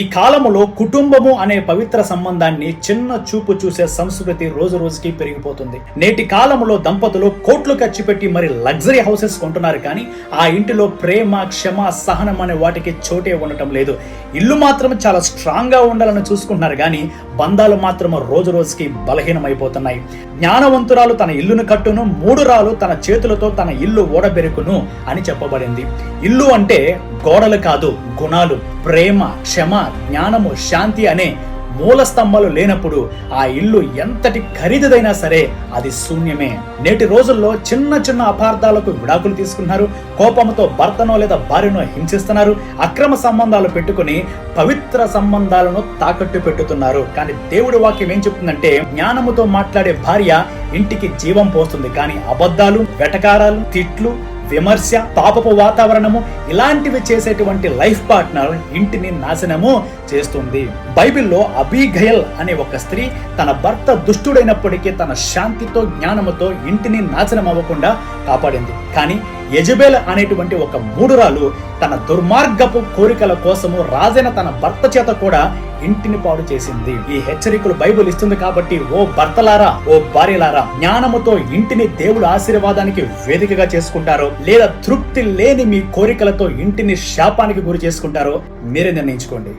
ఈ కాలములో కుటుంబము అనే పవిత్ర సంబంధాన్ని చిన్న చూపు చూసే సంస్కృతి రోజు రోజుకి పెరిగిపోతుంది. నేటి కాలంలో దంపతులు కోట్లు ఖర్చు పెట్టి మరి లగ్జరీ హౌసెస్ కొంటున్నారు కానీ ఆ ఇంటిలో ప్రేమ క్షమ సహనం అనే వాటికి చోటే ఉండటం లేదు. ఇల్లు మాత్రం చాలా స్ట్రాంగ్గా ఉండాలని చూసుకుంటున్నారు కానీ బంధాలు మాత్రం రోజు రోజుకి బలహీనమైపోతున్నాయి. జ్ఞానవంతురాలు తన ఇల్లును కట్టును మూడు రాలు తన చేతులతో తన ఇల్లు ఓడబెరుకును అని చెప్పబడింది. ఇల్లు అంటే గోడలు కాదు గుణాలు. ప్రేమ క్షమ జ్ఞానము శాంతి అనే మూల స్తంభాలు లేనప్పుడు ఆ ఇల్లు ఎంతటి ఖరీదైనా సరే అది శూన్యమే. నేటి రోజుల్లో చిన్న చిన్న అపార్థాలకు విడాకులు తీసుకున్నారు. కోపంతో భర్తనో లేదా భార్యనో హింసిస్తున్నారు. అక్రమ సంబంధాలు పెట్టుకుని పవిత్ర సంబంధాలను తాకట్టు పెట్టుతున్నారు. కానీ దేవుడి వాక్యం ఏం చెప్తుందంటే జ్ఞానముతో మాట్లాడే భార్య ఇంటికి జీవం పోస్తుంది. కానీ అబద్ధాలు వెటకారాలు తిట్లు విమర్శ పాపపు వాతావరణము ఇలాంటివి చేసేటువంటి లైఫ్ పార్ట్నర్ ఇంటిని నాశనము చేస్తుంది. బైబిల్లో అబీఘయల్ అనే ఒక స్త్రీ తన భర్త దుష్టుడైనప్పటికీ తన శాంతితో జ్ఞానముతో ఇంటిని నాశనం అవ్వకుండా కాపాడింది. కానీ యజబేల్ అనేటువంటి ఒక మూడురాలు తన దుర్మార్గపు కోరికల కోసము రాజైన తన భర్త చేత కూడా ఇంటిని పాడు చేసింది. ఈ హెచ్చరికలు బైబిల్ ఇస్తుంది కాబట్టి ఓ భర్తలారా ఓ భార్యలారా జ్ఞానముతో ఇంటిని దేవుడు ఆశీర్వాదానికి వేదికగా చేసుకుంటారో లేదా తృప్తి లేని మీ కోరికలతో ఇంటిని శాపానికి గురి చేసుకుంటారో మీరే నిర్ణయించుకోండి.